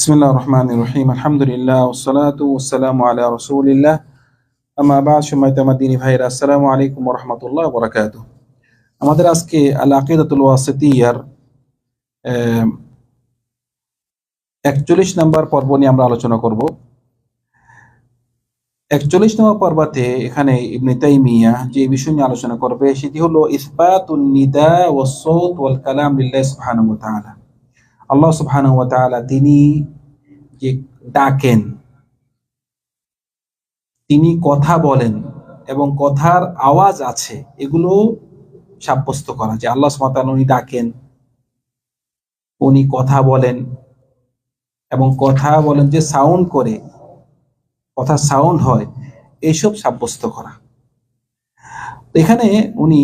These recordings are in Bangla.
বিসমিল্লাহ রহমান রহিম আলহামদুলিল্লাহ ওসালাত ওসালাম আলা রসুলিল্লাহ আমা বা সময় তামাদিনী ভাইরা আসসালামু আলাইকুম রহমতুল্লাহ বরাকাত আমাদের আজকে আল আকিদাতুল ওয়াসিতিয়ার একচল্লিশ নম্বর পর্ব নিয়ে আমরা আলোচনা করব। একচল্লিশ নম্বর পর্বতে এখানে ইবনে তাইমিয়া যে বিষয় নিয়ে আলোচনা করবে, সেটি হলো ইসবাতুন নিদা ওয়া ওয়াল কালাম লিল্লাহ সুবহানাহু ওয়া তাআলা। আল্লাহ তাআলা তিনি যে ডাকেন, তিনি কথা বলেন এবং কথার আওয়াজ আছে, এগুলো সাব্যস্ত করা যে আল্লাহ তাআলা উনি ডাকেন, উনি কথা বলেন এবং কথা বলেন যে সাউন্ড করে, কথা সাউন্ড হয় এইসব সাব্যস্ত করা। এখানে উনি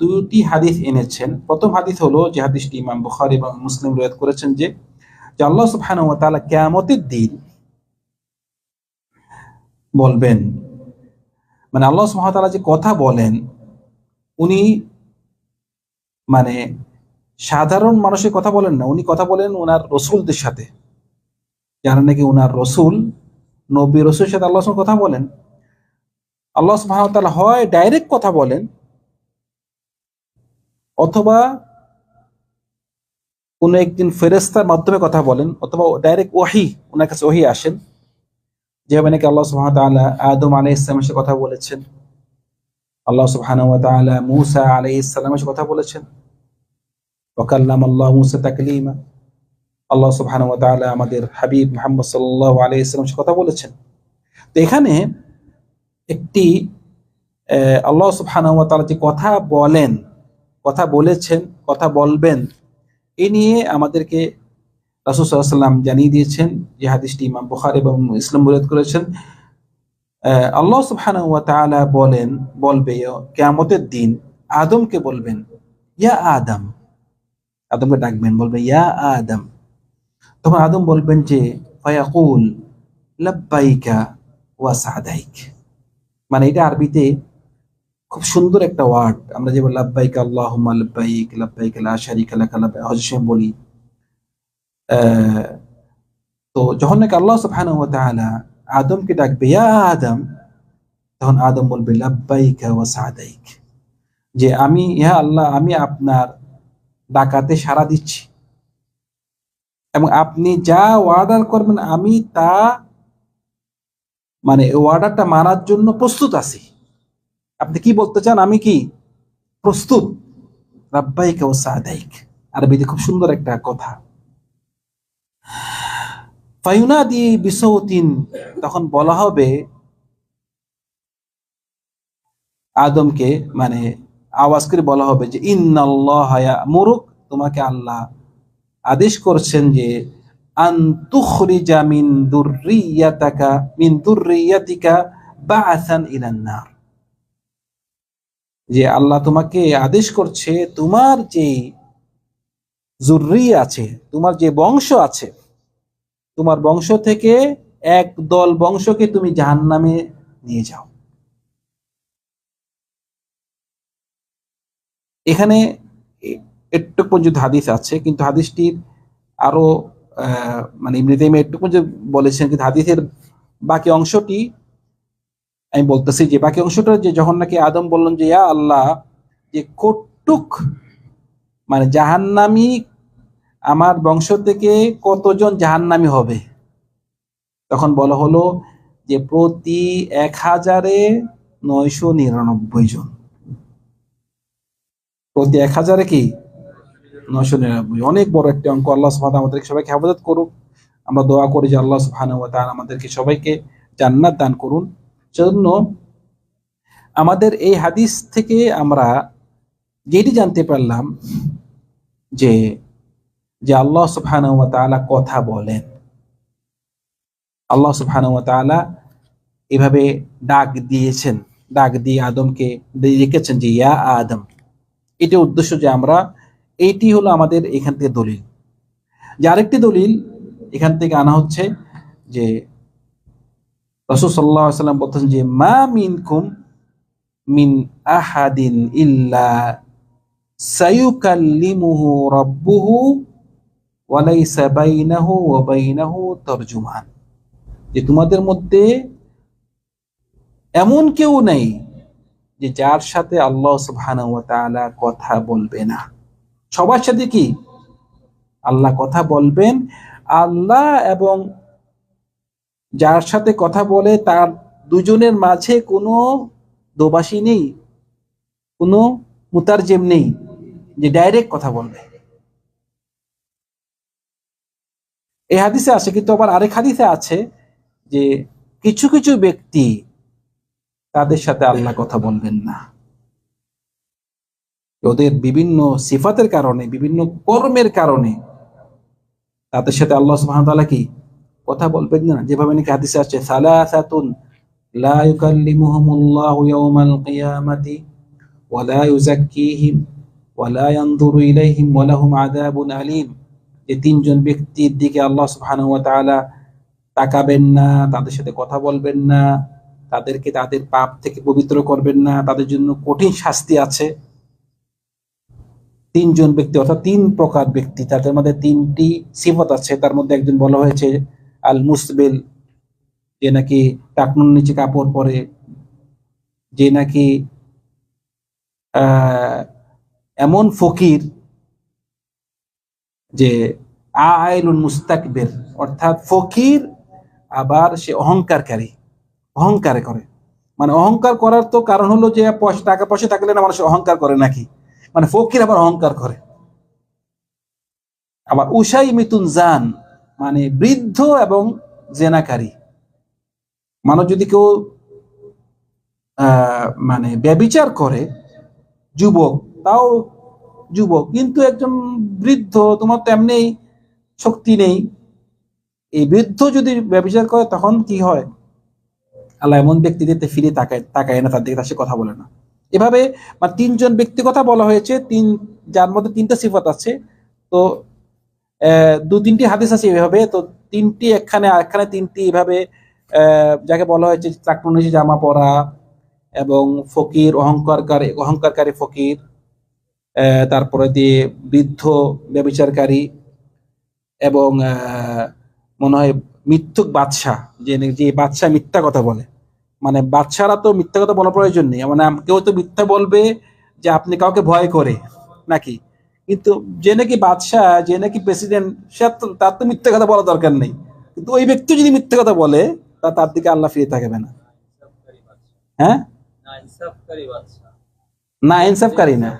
দুটি হাদিস এনেছেন। প্রথম হাদিস হলো যে হাদিসটি ইমাম বুখারী এবং মুসলিম রয়াত করেছেন যে আল্লাহ তাআলা কিয়ামতের দিন বলবেন মানে আল্লাহ সুবহানাহু যে কথা বলেন, উনি মানে সাধারণ মানুষের কথা বলেন না, উনি কথা বলেন ওনার রসুলদের সাথে। যারা নাকি ওনার রসুল, নবী রসুলের সাথে আল্লাহ কথা বলেন? আল্লাহ তাআলা হয় ডাইরেক্ট কথা বলেন, অথবা কোনো একদিন ফেরেস্তার মাধ্যমে কথা বলেন, অথবা ডাইরেক্ট ওহি ওনার কাছে ওহি আসেন, যেভাবে নাকি আল্লাহ তাআলা আদম আলাইহিস সালামের সাথে কথা বলেছেন, আল্লাহ তাআলা মূসা আলাইহিস সাথে কথা বলেছেন ওকাল্লাম আল্লাহ মুসা তাকলিমা, আল্লাহ সুবহানাহু ওয়া আমাদের হাবিব মুহাম্মদ সাল্লাল্লাহু আলাইহি সাল্লামের সাথে কথা বলেছেন। তো এখানে একটি আল্লাহ সুবহানাহু যে কথা বলেন, কথা বলেছেন, কথা বলবেন, এ নিয়ে আমাদেরকে রাসূল সাল্লাল্লাহু আলাইহি সাল্লাম জানিয়ে দিয়েছেন যে হাদিসটি ইমাম বুখারী এবং ইসলাম বর্ণনা করেছেন। আল্লাহ সুবহানাহু ওয়া বলেন, বলবে, কিয়ামতের দিন আদমকে বলবেন, ইয়া আদম। আদমকে ডাকবেন, বলবে, ইয়া আদম। তখন আদম বলবেন যে, ফায়াকুল লাব্বাইকা ওয়া সাদাইক। মানে এটা আরবিতে খুব সুন্দর একটা ওয়ার্ড আমরা যে লাব্বাইক আল্লাহুম্মা লাব্বাইক লাব্বাইক লা শারিকা লাকা বলি তো যখন নাকি আল্লাহ তাআলা আদমকে ডাকবে আদম তখন আদম বলবে, লাব্বাইকা ওয়া সাদাইক যে আমি ইহা আল্লাহ, আমি আপনার ডাকাতে সাড়া দিচ্ছি। এবং আপনি যা অর্ডার করবেন, আমি তা মানে অর্ডারটা মানার জন্য প্রস্তুত আছি। আপনি কি বলতে চান? আমি কি প্রস্তুত? রাব্বাইক ও সাদাইক। আরবিতে খুব সুন্দর একটা কথা। ফায়ুনাদি বিসৌতিন, তখন বলা হবে আদমকে মানে আওয়াজ করে বলা হবে যে, ইন্নাল্লাহ মুরুক তোমাকে আল্লাহ আদেশ করছেন যে আন্তুখরিজা মিন দুররিয়াতাকা, মিন দুররিয়াতিকা বাআসান ইলান নার। যে আল্লাহ তোমাকে আদেশ করছে, তোমার যে জুররি আছে, তোমার যে বংশ আছে, তোমার বংশ থেকে এক দল বংশকে তুমি জাহান্নামে নিয়ে যাও। এখানে একটু পর্যন্ত হাদিস আছে, কিন্তু হাদিসটির আরও মানে তাইমিয়া একটু পর্যন্ত বলেছেন কিন্তু হাদিসের বাকি অংশটি আমি বলতেছি যে বাকি অংশটা যে যখন নাকি আদম বললেন যে, ইয়া আল্লাহ, যে কটুক মানে জাহান্নামি আমার বংশ থেকে কতজন জাহান্নামি হবে? তখন বলা হলো যে প্রতি এক হাজারে নয়শো নিরানব্বই জন। প্রতি এক হাজারে কি? নয়শো নিরানব্বই অনেক বড় একটি অঙ্ক। আল্লাহ সুবহানাহু আমাদেরকে সবাইকে হেফাজত করুন। আমরা দোয়া করি যে আল্লাহ ওয়া তাআলা আমাদেরকে সবাইকে জান্নাত দান করুন। সেজন্য আমাদের এই হাদিস থেকে আমরা যেটি জানতে পারলাম যে যে আল্লাহ সুবহানাহু ওয়া তাআলা কথা বলেন। আল্লাহ সুবহানাহু ওয়া তাআলা এভাবে ডাক দিয়েছেন, ডাক দিয়ে আদমকে রেখেছেন যে, ইয়া আদম। এটি উদ্দেশ্য যে আমরা এইটি হলো আমাদের এখান থেকে দলিল। যে আরেকটি দলিল এখান থেকে আনা হচ্ছে যে রসুল সাল্লাহ যে, মা মিনকুম মিন আহাদিন ইল্লা সায়ুকাল্লিমুহু রাব্বুহু ওয়ালাইসা বাইনাহু ওয়া বাইনাহু তরজুমান। যে তোমাদের মধ্যে এমন কেউ নেই যে যার সাথে আল্লাহ সুবহানাহু ওয়া তাআলা কথা বলবে না। সবার সাথে কি? আল্লাহ কথা বলবেন। আল্লাহ এবং যার সাথে কথা বলে তার দুজনের মাঝে কোনো দোবাসী নেই, কোনো মুতারজেম নেই যে ডাইরেক্ট কথা বলবে। এই হাদিসে আছে, কিন্তু আবার আরেক হাদিসে আছে যে কিছু কিছু ব্যক্তি তাদের সাথে আল্লাহ কথা বলবেন না। ওদের বিভিন্ন সিফাতের কারণে, বিভিন্ন কর্মের কারণে তাদের সাথে আল্লাহ ওয়া কি কথা বলবেন না? যেভাবে নাকি হাদিসে আছে সালাসাতুন লা ইউকাল্লিমুহুমুল্লাহু ইয়াওমাল কিয়ামাতি ওয়া লা ইউযাক্কিহিম ওয়া লা ইয়ানজুরু ইলাইহিম ওয়া লাহুম আযাবুন আলীম। যে তিনজন ব্যক্তির দিকে আল্লাহ সুবহানাহু ওয়া তাআলা তাকাবেন না, তাদের সাথে কথা বলবেন না, তাদেরকে তাদের পাপ থেকে পবিত্র করবেন না, তাদের জন্য কঠিন শাস্তি আছে। তিনজন ব্যক্তি অর্থাৎ তিন প্রকার ব্যক্তি, তাদের মধ্যে তিনটি সিফত আছে। তার মধ্যে একজন বলা হয়েছে, আল মুসবিল, যে নাকি টাকনুর নিচে কাপড় পরে, যে নাকি এমন ফকির যে আইলুন মুস্তাকবির, অর্থাৎ ফকির আবার সে অহংকারকারী, অহংকার করে। মানে অহংকার করার তো কারণ হলো যে টাকা পয়সা থাকলে না মানুষ অহংকার করে নাকি? মানে ফকির আবার অহংকার করে। আবার উসাই মিতুন জান মানে বৃদ্ধ এবং জেনাকারী। মানুষ যদি কেউ মানে ব্যবিচার করে, যুবক, তাও যুবক, কিন্তু একজন বৃদ্ধ, তোমার তো এমনি শক্তি নেই। এই বৃদ্ধ যদি ব্যবচার করে, তখন কি হয়? আল্লাহ এমন ব্যক্তিদের ফিরে তাকায় তাকায় না, তার দিকে তার সে কথা বলে না। এভাবে মানে তিনজন ব্যক্তি কথা বলা হয়েছে, তিন, যার মধ্যে তিনটা সিফত আছে। তো দু, তিনটি হাদিস আছে এভাবে। তো তিনটি একখানে আরেকখানে তিনটি এভাবে যাকে বলা হয়েছে চাকরুন জামা পরা এবং ফকির, অহংকারকারী অহংকারকারী ফকির তারপরে দিয়ে বৃদ্ধ, ব্যবিচারকারী এবং মনে হয় মিথ্যুক বাদশাহ, যে যে বাদশাহ মিথ্যা কথা বলে। মানে বাদশারা তো মিথ্যা কথা বলার প্রয়োজন নেই। মানে কেউ তো মিথ্যা বলবে যে আপনি কাউকে ভয় করে নাকি? কিন্তু যে নাকি বাদশাহ যে নাকি প্রেসিডেন্ট সে তার তো মিথ্যা কথা বলা দরকার নেই। কিন্তু ওই ব্যক্তি যদি মিথ্যা কথা বলে তা তার দিকে আল্লাহ ফিরে থাকবে না। হ্যাঁ? না ইনসাফকারী না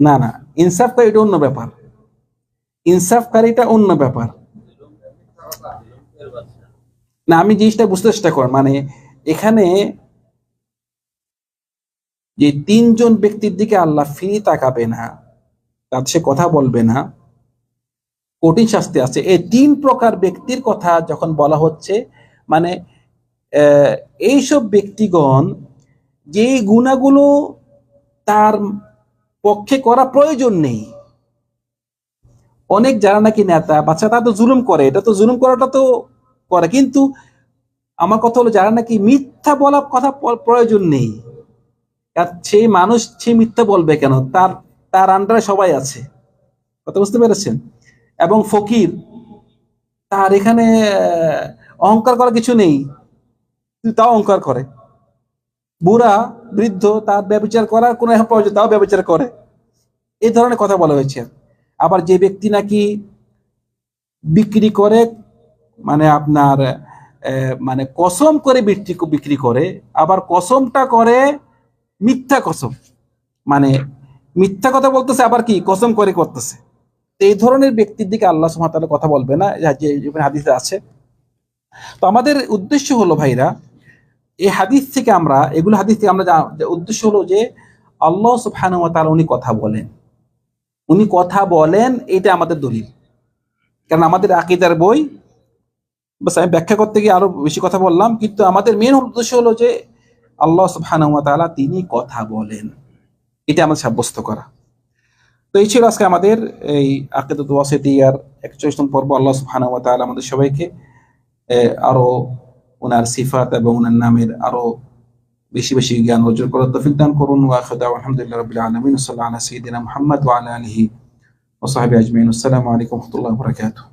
না। না ইনসাফকারী এটা অন্য ব্যাপার। ইনসাফকারীটা অন্য ব্যাপার। না, আমি জিনিসটা বুঝতে চেষ্টা কর মানে এখানে যে তিনজন ব্যক্তির দিকে আল্লাহ ফিরে তাকাবে না, তার সে কথা বলবে না, কঠিন শাস্তি আছে। এই তিন প্রকার ব্যক্তির কথা যখন বলা হচ্ছে মানে এইসব ব্যক্তিগণ যে গুণাগুলো তার পক্ষে করা প্রয়োজন নেই। অনেক যারা নাকি নেতা বাচ্চা তারা তো জুলুম করে, এটা তো জুলুম করাটা তো করে। কিন্তু আমার কথা হলো, যারা নাকি মিথ্যা বলার কথা প্রয়োজন নেই সেই মানুষ সে মিথ্যা বলবে কেন? তার তার আন্ডারে সবাই আছে। কথা বুঝতে পেরেছেন? এবং ফকির, তার এখানে অহংকার করার কিছু নেই তাও অহংকার করে। বুড়া, বৃদ্ধ, তার ব্যবচার করার কোনো প্রয়োজন, তাও ব্যবচার করে। এই ধরনের কথা বলা হয়েছে। আবার যে ব্যক্তি নাকি বিক্রি করে মানে আপনার মানে কসম করে বিক্রি বিক্রি করে, আবার কসমটা করে মিথ্যা কসম। মানে মিথ্যা কথা বলতেছে, আবার কি কসম করে করতেছে। এই ধরনের ব্যক্তির দিকে আল্লাহ সুবহানাহু কথা বলবে না যা- হাদিসে আছে। তো আমাদের উদ্দেশ্য হলো ভাইরা, এই হাদিস থেকে আমরা, এগুলো হাদিস থেকে আমরা উদ্দেশ্য হলো যে আল্লাহ তাআলা উনি কথা বলেন। উনি কথা বলেন এটা আমাদের দলিল। কারণ আমাদের আকিদার বই বাস আমি ব্যাখ্যা করতে গিয়ে আরও বেশি কথা বললাম, কিন্তু আমাদের মেন উদ্দেশ্য হলো যে আল্লাহ সুবহানাহু তিনি কথা বলেন। এটা আমাদের সাব্যস্ত করা। তো এই ছিল আজকে আমাদের এই আকিদাত ওয়াসিতিয়ার একচল্লিশতম পর্ব। আল্লাহ সুবহানাহু ওয়া আমাদের সবাইকে আরও ওনার সিফাত এবং ওনার নামের আরও বেশি বেশি জ্ঞান অর্জন করার তৌফিক দান করুন। আলহামদুলিল্লাহি রাব্বিল আলা সাইয়্যিদিনা মুহাম্মদ ওসাহাবি আজমাইন। আসসালামু আলাইকুম রহমতুল্লাহ বরাকাতুহ।